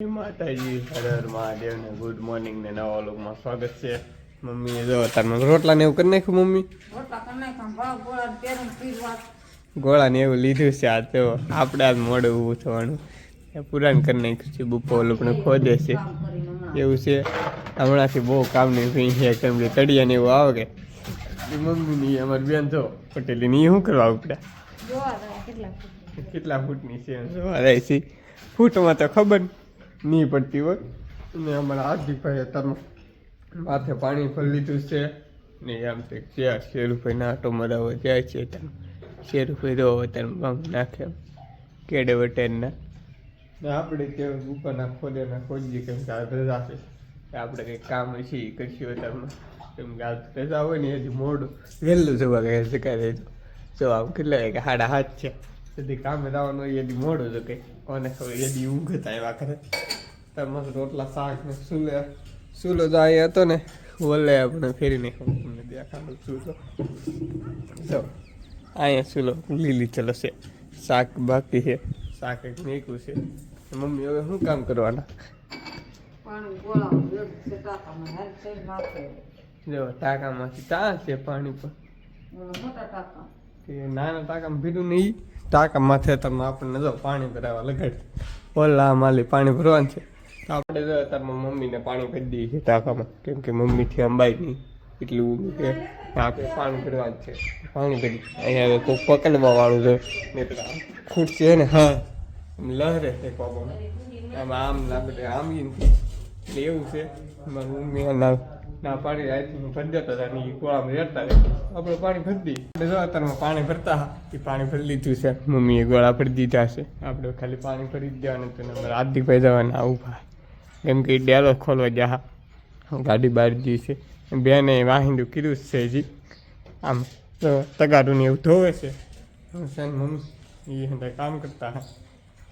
માતાજી હર મહાદેવ ને good morning ને નવા લોકમાં સ્વાગત છે. મમ્મીએ જો તારમાં રોટલા ને એવું કરી નાખ્યું મમ્મી? ગોળા ને એવું લીધું છે આ તો. આપણે આજ મોડું ઊભું થવાનું. પુરાણ કરી નાખ્યું છે બપોર લોકોને ખોદે છે. એવું છે. હમણાંથી બહુ કામ નહીં થઈ છે કેમ કે તળિયા ને એવું આવે. કે મમ્મીની અમારી બેન જો પટેલીની ની શું કરવા ઉપડ્યા કેટલા ફૂટ. કેટલા ફૂટની છે જોવા જાય છે. ફૂટમાં તો ખબર નહીં પડતી હોય. ને અમારા હાર્દિકભાઈ અત્યારમાં માથે પાણી ભરી લીધું છે. ને આમ તે ચાર શેર રૂપિયાના આટો મરાવો જાય છે અત્યારે શેરુભાઈ દો અત્યારે બંધ નાખે. કેડે વટેરના. ને આપણે તે ઉપરના ખોદેના ખોદીએ કેમ કે રજા કે આપણે કંઈક કામ છે એ કરશું અત્યારમાં. કેમ કે આ રજા હોય ને હજી મોડું વહેલું જવા ગયા શકાય જો આમ કેટલા કે સાડા હાથ છે. સુધી કામે જવાનું એથી મોડો તો કંઈ કોને ખબર એથી ઊંઘ થાય કરે તમારે રોટલા શાક ને સુલે સુલો તો અહીંયા હતો ને ઓલે આપણે ફેરી નાખ્યો તમને દેખાડું સુલો તો અહીંયા સુલો લીલી ચલો છે શાક બાકી છે શાક એક નીકળું છે મમ્મી હવે શું કામ કરવાના. જો ટાંકામાંથી તા છે પાણી. કે નાના ટાંકામાં ભીડું નહીં ટાંકા માથે તમે આપણને જો પાણી ભરાવા લગાડી ઓલા માલી પાણી ભરવાનું છે. આપણે જો અત્યારમાં મમ્મીને પાણી ભરી દઈએ છીએ ટાંકામાં. કેમ કે મમ્મીથી અંબાઈ નહીં. એટલું ઊંધું કે આપણે પાણી ભરવાનું છે. પાણી ભરી અહીંયા હવે કોઈક પકડવા વાળું છે. નહીં તો આમ ખૂટ છે ને, હા. લહરે છે કોપમાં આમ આમ લાગે આમ એવું છે. મારી મમ્મી ના ના પાણી આથી ભરી દેતા હતા ને ઈ ગોળામાં રેડતા આપણે પાણી ભરી દઈએ. એટલે જો અત્યારમાં પાણી ભરતા હા એ પાણી ભરી લીધું છે. મમ્મીએ ગોળા ભરી દીધા છે. આપણે ખાલી પાણી ભરી જ દેવાનું તો અમારે ભાઈ જવાના ઊભા કેમ કે ડેલો ખોલવા જા ગાડી બહાર દી છે. બેને વાહિંદું કીધું છે હજી આમ તો તગારું ને એવું ધોવે છે. હું ને મમ્મી એ કામ કરતા હા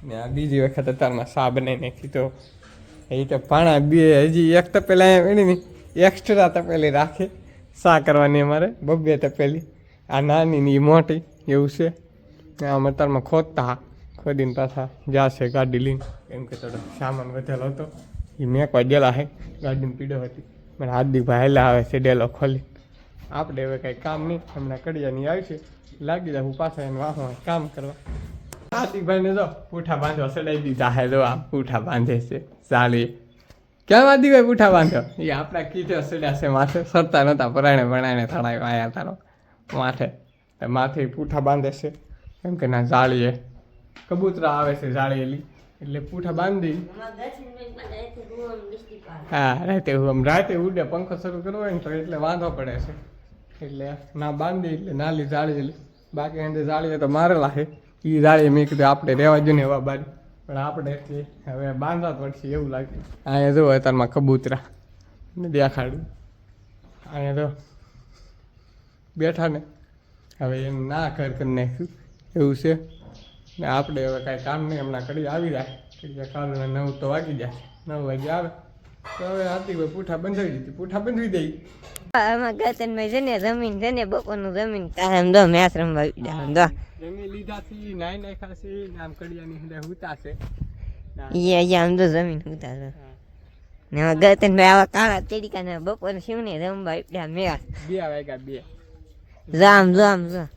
ને આ બીજી વખત અત્યારમાં સા બનાવી નાખી તો એ તો પાણા બે હજી એક તપેલા એમ એની એક્સ્ટ્રા તપેલી રાખે. શા કરવાની અમારે? બબ્બે તપેલી. આ નાની ને ઈ મોટી, એવું છે. આમ અત્યારમાં ખોદતા ખોદીને પાછા જાશે ગાડી લઈને. કેમ કે થોડો સામાન વધેલો હતો. એ મેકવા ગયેલા હે. ગાડીની પીડો હતી. મને હાર્દિકભાઈ હેલા આવે છે ડેલો ખોલી. આપણે હવે કંઈ કામ નહીં. હમણાં કડિયાની આવશે લાગી જાય હું પાછા એને વાહો કામ કરવા. હાર્દિકભાઈને જો પૂઠા બાંધવા સડાઈ દીધા હે. જો આ પૂઠા બાંધે છે. સાલી. ક્યાં હાર્દિકભાઈ પૂઠા બાંધો એ આપણા કીધો છે માથે સરતા નહોતા પરાણે ભણાણે થડાયો આયા તારો માથે. માથે પૂઠા બાંધે છે. કેમ કે ના જાળીએ. કબૂતરા આવે છે જાળીએલી. એટલે પૂઠા બાંધી. હા રાતે આમ રાતે ઉડે પંખો શરૂ કરવો હોય ને તો એટલે વાંધો પડે છે. એટલે ના બાંધી એટલે નાલી જાળી એટલે બાકી અંદર જાળીએ તો મારેલા છે. એ જાળીએ મેં કીધું આપણે રહેવા જોઈએ ને એવા બારી પણ આપણે એટલે હવે બાંધવા પડશે એવું લાગે. અહીંયા જો અત્યારમાં કબૂતરા. ને દેખાડું અહીંયા તો બેઠા ને. હવે એમ ના કર કરી નાખ્યું. એવું છે. ને આપણે હવે કાંઈ કામ નહીં હમણાં કરી આવી જાય કાલના નવ તો વાગી જાય. નવ વાગે આવે. તો હવે હાથી ભાઈ પૂઠા બંધાવી દીધી. પૂઠા બંધવી દઈ. આમાં ગતનમાં છે ને જમીન છે ને બપોરનું જમીન કાયમ દો મેચ રમવા દો. જમી લીધા છે નાઈ નાખ્યા છે આમ કડિયાની અંદર હુતા છે ના, અહીંયા આમ તો જમીન ઉતા તો ને હવે ગતનભાઈ આવા કાળા તેડીકા ને બપોર શું ને રમવા આવી મેચ બે વાગ્યા બે. જામ જામ જામ.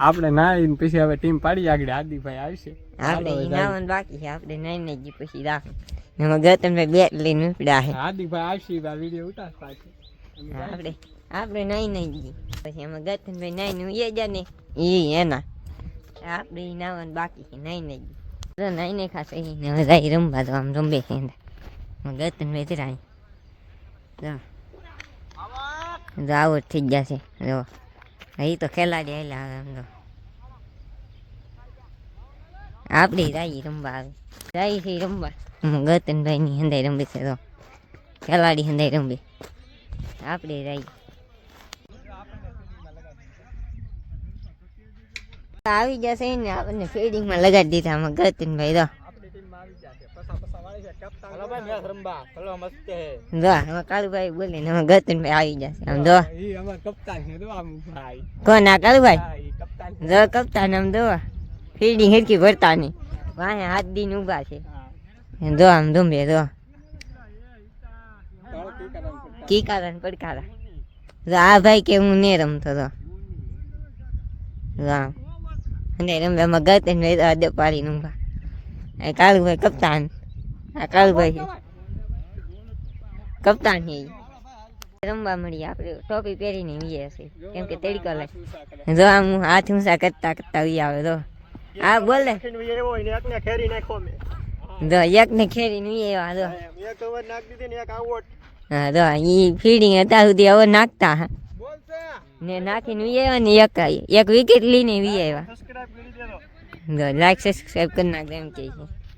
આપણે નાઈને પછી હવે ટીમ પાડી આગળ આદિભાઈ આવશે. આપણે બાકી છે આપણે નાઈ નાઈ જી પછી રાખ. એમાં હવે ગતનભાઈ બેટ લઈને ઉપડ્યા છે. હાર્દિકભાઈ આવશે આ વીડિયો ઉતારતા છે આપણે આપણે નાઈ નાઈ જી પછી એમાં ગતનભાઈ નાઈ નું એ જા ને ઈ એના. આપણે નાવન બાકી છે નાઈ નાઈ જી તો નાઈ ને ખાસ ઈ ને જાય રમવા તો આમ રમે છે એને. ગતનભાઈ જરા જો જો આવું જ થઈ જ જશે જો એ તો ખેલાડી આવેલા હવે આમ તો આપણી રાઈ રમવા આવે રાઈ છે રમવા ગતનભાઈ ની હંદાઈ રમે છે તો ખેલાડી હંદાઈ રમે આપણે રાઈ આવી જશે ને આપણને ફીડિંગમાં લગાડી દીધા આમાં ગતનભાઈ તો કાળુભાઈ બોલે ને આવી જશે આમ જો. કોણ આ કાળુભાઈ? હા ઈ કપ્તાન છે. જો કપ્તાન આમ જો. ફીલ્ડિંગ હેરકી ભરતા નહીં વાહે હાથ દીને ઊભા છે. જો આમ ધૂંબે જો. કી કારણ પડકારા. જો આ ભાઈ કે હું ને રમતો તો અને રમે એમાં ગત ને અદે પાડીને ઊભા. કાળુભાઈ કપ્તાન. કપ્તાન છે રમવા મળીએ આપણે, ટોપી પહેરીને વીએ છે. કેમ કે તડકો લાગે. જો આમ હાથ ઊંચા કરતા કરતા વી આવે, જો. આ બોલે. જો એક ને ખેરીને વી આવ્યા જો. હા, જો, ઈ ફીડિંગ અત્યાર સુધી હવે નાખતા હા. ને નાખીને વી આવ્યા ને એક એક વિકેટ લઈને વી આવ્યા લાઈક સબસ્ક્રાઈબ કરી નાખજો એમ કે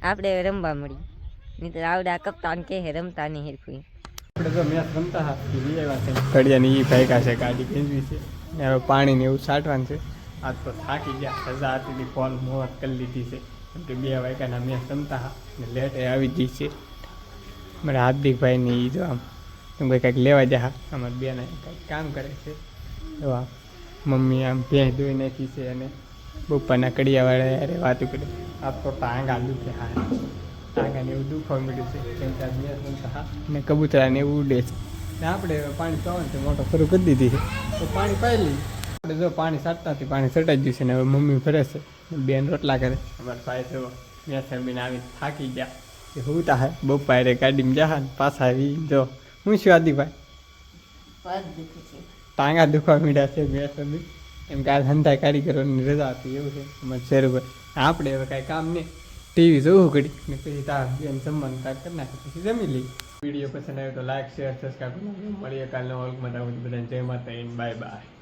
આપણે રમવા મળી. નહીં તો આવડા કપ્તાન કે હે રમતા નહીં હેરખું આપણે તો મેચ રમતા હા બીજા છે કડિયાની ઈ ભાઈકા છે ગાડી ભેંજવી છે ને હવે પાણી ને એવું છાંટવાનું છે આજ તો થાકી ગયા સજા હતી ફોલ મોત કરી લીધી છે કેમ કે બે વાગ્યાના મેચ રમતા હા ને લેટ આવી ગઈ છે મારા હાર્દિકભાઈ ને ઈ જો આમ એમ કંઈક લેવા જા અમારા બેન કંઈક કામ કરે છે તો આમ મમ્મી આમ ભેંસ ધોઈ નાખી છે અને બપ્પાના કડિયાવાળા યારે વાતું કરી આપ તો ટાંગા કે હા એવું મળ્યું છે. કેમ કે આ મેચ રમતા કબૂતરા ને કબૂતરાને એવું ઉડે છે. ને આપણે પાણી પીવાનું છે મોટો શરૂ કરી દીધી છે. તો પાણી પાઈ લઈએ. આપણે જો પાણી સાટતા પાણી સટાઈ ગયું છે ને હવે મમ્મી ફરે છે. બેન રોટલા કરે અમારા ભાઈ જો મેચ રમીને આવી થાકી ગયા. એ હું તા બપ્પા રે ગાડીમાં જા ને પાછા આવી. જો હું શું આદિભાઈ? પગ ટાંગા દુખવા મીડ્યા છે મેં રમી એમ કે આ ધંધા કારીગરોની રજા હતી એવું છે. અમારે શેરુભાઈ આપણે હવે કાંઈ કામ નહીં. ટીવી જોવું ઘડી ને પછી તાર એમ જમવાનું તાર કરી નાખે પછી જમી લઈ વીડિયો પસંદ આવ્યો તો લાઈક શેર સબસ્ક્રાઈબ મળીએ કાલનો ઓલ્કમાં બધાને જય માતા બાય બાય